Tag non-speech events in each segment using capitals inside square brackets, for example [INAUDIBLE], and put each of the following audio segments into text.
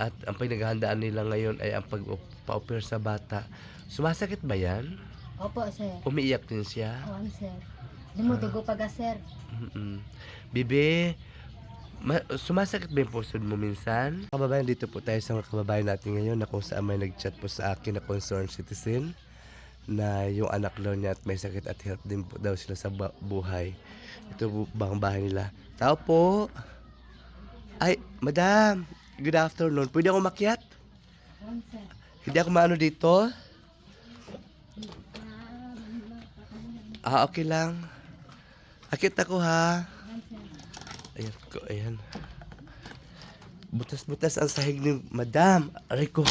At ang pinaghahandaan nila ngayon ay ang pag-pa-opera sa bata. Sumasakit ba yan? Opo, sir. Umiiyak din siya? Awan, sir. Dumudugo pa ga, sir. Mm-mm. Bibi, ma- sumasakit ba yung pusod mo minsan? Kababayan, dito po tayo sa mga kababayan natin ngayon na kung saan may nag-chat po sa akin na concerned citizen na yung anak daw niya at may sakit at hirap din po daw sila sa ba- buhay. Ito po bang bahay nila? Tao po! Ay, madam! Good afternoon. Pwede ako makiat? Hindi ako maano dito? Ah, okay lang. Akit ako ha. Ayan ko, ayan. Butas-butas ang sahig ni Madam. Aray ko.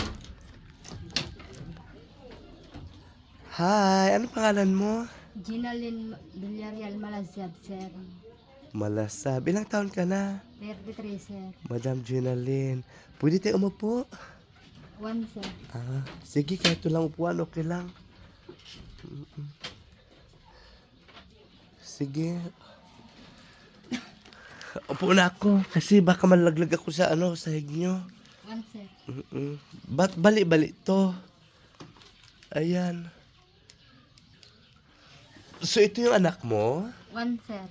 Hi, ano pangalan mo? Ginalyn Villarreal Malazad, sir. Malasab. Ilang taon ka na? 33, sir. Madam Gina Lynn. Pwede tayo umupo? One, sir. Ah, sige, kahit ito lang upuan, okay lang. Sige. Upo na ako. Kasi baka malaglag ako sa ano, sahig nyo. One, sir. Mm-mm. Ba't bali-bali to? Ayan. So, ito yung anak mo? One, sir.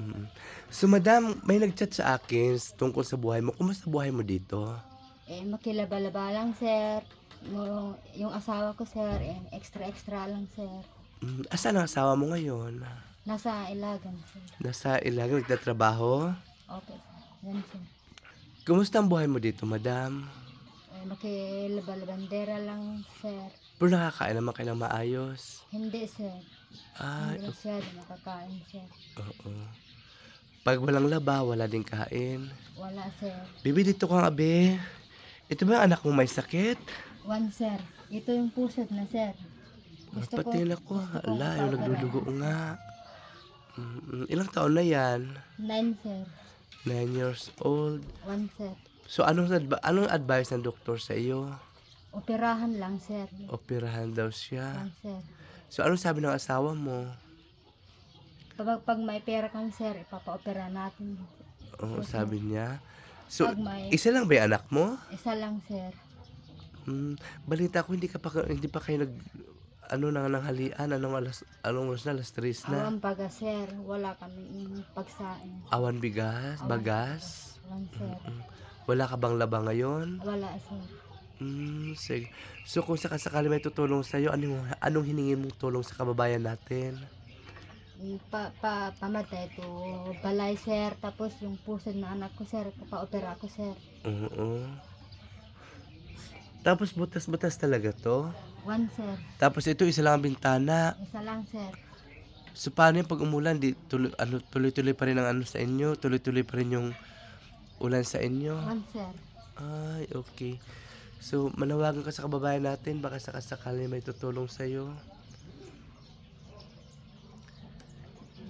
Mm. So, madam, may nag-chat sa akin tungkol sa buhay mo. Kumusta buhay mo dito? Eh, makilaba-laba lang, sir. Yung, yung asawa ko, sir, eh, extra-extra lang, sir. Mm, Asan ang asawa mo ngayon? Nasa Ilagan, sir. Nasa Ilagan, nagtatrabaho? Okay, sir. Yan, sir. Kumusta ang buhay mo dito, madam? Eh, makilaba-labandera lang, sir. Pero nakakain naman kayo ng maayos. Hindi, sir. Ay, Hindi masyado makakain, sir. oo. Pag walang laba, wala din kain. Wala, sir. Bibi, dito kang abe. Ito ba yung anak mo may sakit? One, sir. Ito yung pusod na, sir. Gusto Pati na ko. ko Ala, yung nagdudugo nga. Mm, ilang taon na yan? Nine, sir. Nine years old. One, sir. So, anong, adv- anong advice ng doktor sa iyo? Operahan lang, sir. Operahan daw siya. One, sir. So, anong sabi ng asawa mo? Pag, pag may pera kang, sir, ipapa-opera natin. Oo, sabi niya. So, Pag may isa lang ba yung anak mo? isa lang, sir. Hmm, balita ko hindi ka pa hindi pa kayo nag ano na ng halian anong alas anong oras na alas 3 na Awan baga, sir. Wala kami pagsain. awan bigas Awan bagas One, sir. Mm. wala ka bang laba ngayon Wala, sir. hmm, sige. so kung sakasakali may tutulong sa iyo anong anong hiningin mong tulong sa kababayan natin Pa, pa, pamatay to balay, sir. Tapos yung pusod na anak ko, sir. Papa-opera ko, sir. oo tapos butas-butas talaga to One, sir. tapos ito isa lang ang bintana Isa lang, sir. So paano yung pag umulan, di tuloy, ano, tuloy-tuloy pa rin ang ano sa inyo? Tuloy-tuloy pa rin yung ulan sa inyo? One, sir. Ay, okay. So, manawagan ka sa kababayan natin, baka sakasakali may tutulong sa'yo.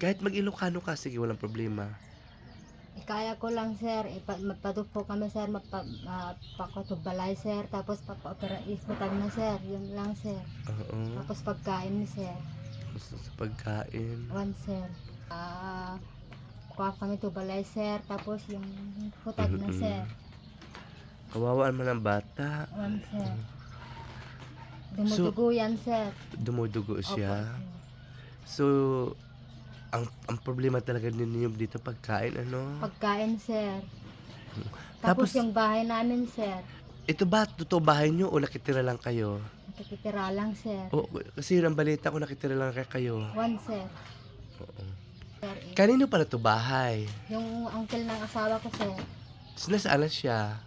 Kahit mag-Ilocano ka, sige, walang problema. Ikaya ko lang, sir. Ipa, magpadugpo kami, sir. Magpa, balay, sir. Tapos papa-opera ikutag na, sir. Yun lang, sir. Oo. Tapos pagkain, sir. Sa, sa pagkain. One, sir. Ah, kuha kami to balay, sir. Tapos yung hutag na, Mm-mm. sir. Kawawa naman ang bata. One, sir. Dumudugo yan, sir. Dumudugo Opo, siya. sir. So, ang, ang problema talaga ninyo dito pagkain, ano? Pagkain, sir. Tapos- Tapos, yung bahay namin, sir. Ito ba, totoo bahay nyo o nakitira lang kayo? Nakikitira lang, sir. O, kasi ang balita ko, nakitira lang kay kayo. One, sir. Oo. Sir, eh, Kanino pala to bahay? Yung uncle ng asawa ko, sir. Nasaan na siya?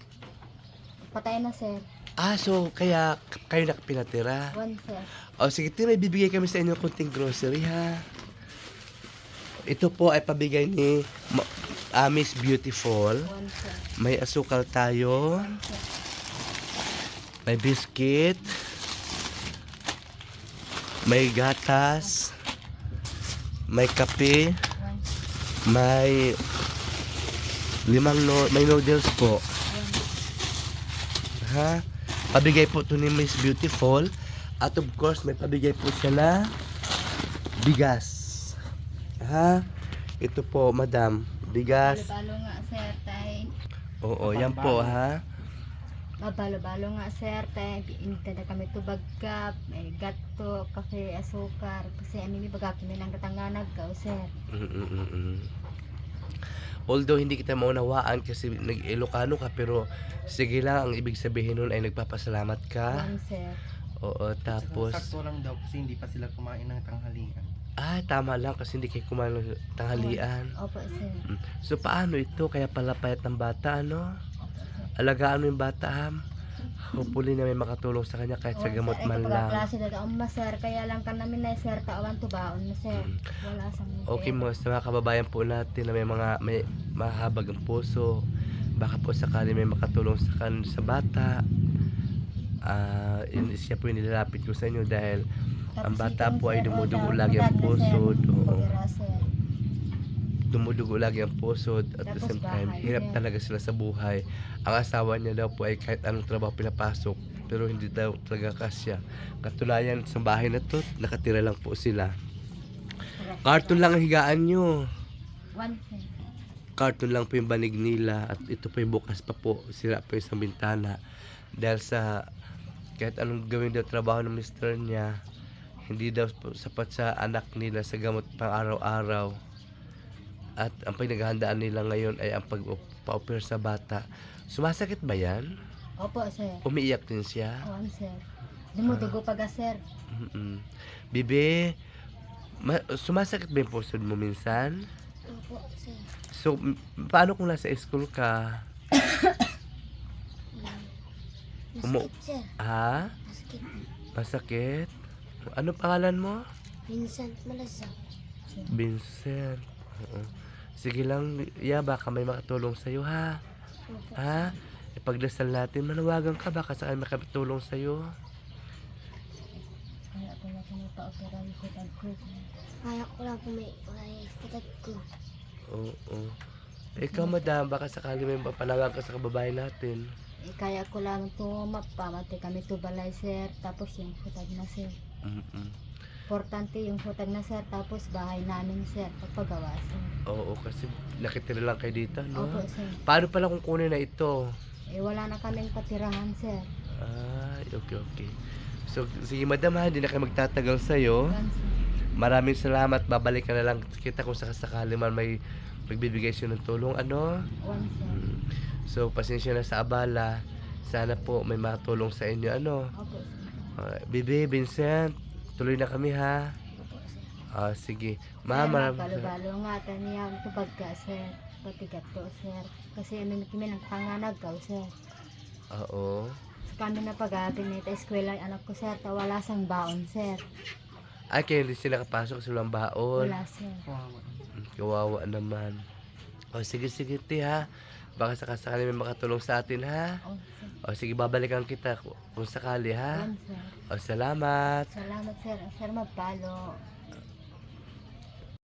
Patay na, sir. Ah, so, kaya k- kayo nakapinatira? One, sir. O, sige, ti, may bibigay kami sa inyo kunting grocery, ha? Ito po ay pabigay ni ah, Miss Beautiful. May asukal tayo. May biscuit. May gatas. May kape. May limang no may noodles po. Ha? Pabigay po to ni Miss Beautiful. At of course, may pabigay po siya na bigas. Ha? Ito po, madam. Bigas. Balo-balo nga, sir. Tay. Oo, yan po, ha? Mabalo-balo nga sir, tay inita na kami tubag kap, may gato, kafe, asukar. Kasi amin baga kami ng katanganag ka, sir. Mm-mm-mm. Although hindi kita maunawaan kasi nag-Ilocano ka pero sige lang ang ibig sabihin nun ay nagpapasalamat ka. One sir. Oo, tapos Sakto lang daw kasi hindi pa sila kumain ng tanghalian. Ah tama lang kasi hindi kayo kumain ng tanghalian. Opo sir. Mm. So paano ito kaya pala payat ng bata ano? Alagaan mo yung bata ham. Hopefully na may makatulong sa kanya kahit sa gamot man lang. klase na daw, ma sir, kaya lang ka namin na sir, tawan tubaon mo sir. Mm. Wala sang Okay mo sa mga kababayan po natin na may mga may mahabag ang puso. Baka po sakali may makatulong sa kan sa bata. Ah, in, siya po yung nilalapit ko sa inyo dahil ang bata po ay dumudugo lagi ang puso. Oo. dumudugo lagi ang puso at the same time hirap talaga sila sa buhay. Ang asawa niya daw po ay kahit anong trabaho pinapasok pero hindi daw talaga kasya. Katulayan sa bahay na to, nakatira lang po sila. Cartoon lang ang higaan nyo. Cartoon lang po yung banig nila at ito po yung bukas pa po. Sira po yung sa bintana. Dahil sa kahit anong gawin daw trabaho ng mister niya, hindi daw sapat sa anak nila sa gamot pang araw-araw. At ang pinaghahandaan nila ngayon ay ang pag-pa-opera sa bata. Sumasakit ba yan? Opo sir. Umiiyak din siya? One sir. Dumudugo pa ka sir. Mm-mm. Bibi, ma- sumasakit ba yung puso mo minsan? Opo sir. So, paano kung nasa school ka? [COUGHS] Masakit sir. Ha? Masakit. Masakit? Ano pangalan mo? Vincent Malasa. Vincent. Oo. Sige lang, ya, baka may makatulong sa'yo, ha? Opo. Ha? Ipagdasal natin, manawagan ka, baka saan makatulong sa'yo. Kaya ako na pinapa-opera yung kutag ko. Kaya ko lang po may may patag ko. Oo. Ikaw, madam, baka sakali may mapanawagan ka sa kababayan natin. Eh, kaya ko lang ito mapamati kami to balay sir. Tapos yung kutag na sir. Mm-mm. Importante yung kutag na sir. Tapos bahay namin sir. Pagpagawa sir. Oo, kasi nakitira lang kayo dito, no? Opo sir. Paano pala kung kunin na ito? Eh wala na kaming patirahan sir. Ay, okay, okay. So, sige madam ha, hindi na kayo magtatagal sa'yo. Sir. Maraming salamat. Babalik ka na lang kita kung sakasakali man may magbibigay siya ng tulong. Ano? One sir. Mm. So, pasensya na sa abala. Sana po may makatulong sa inyo. Ano? Opo sir. Uh, Bibi, Vincent, tuloy na kami ha. Opo sir. Ah, sige. Sir, Ma, maraming magpalo-balo nga taniya tubag ka sir. Patigat to sir. Kasi amin kami ng panganag ka sir. Oo. Sa kami na pag-aabi nito eskwela yung anak ko sir. Tawala sang baon sir. Ay, kaya hindi sila kapasok sa walang baon. Wala sir. Kawawa. Mm, Kawawa naman. O, sige, sige, ti ha. Baka sakasakali may makatulong sa atin ha. Oh. O, sige, babalikan kita ku- kung sakali ha. One sir. O, salamat. Salamat sir. Sir, magpalo.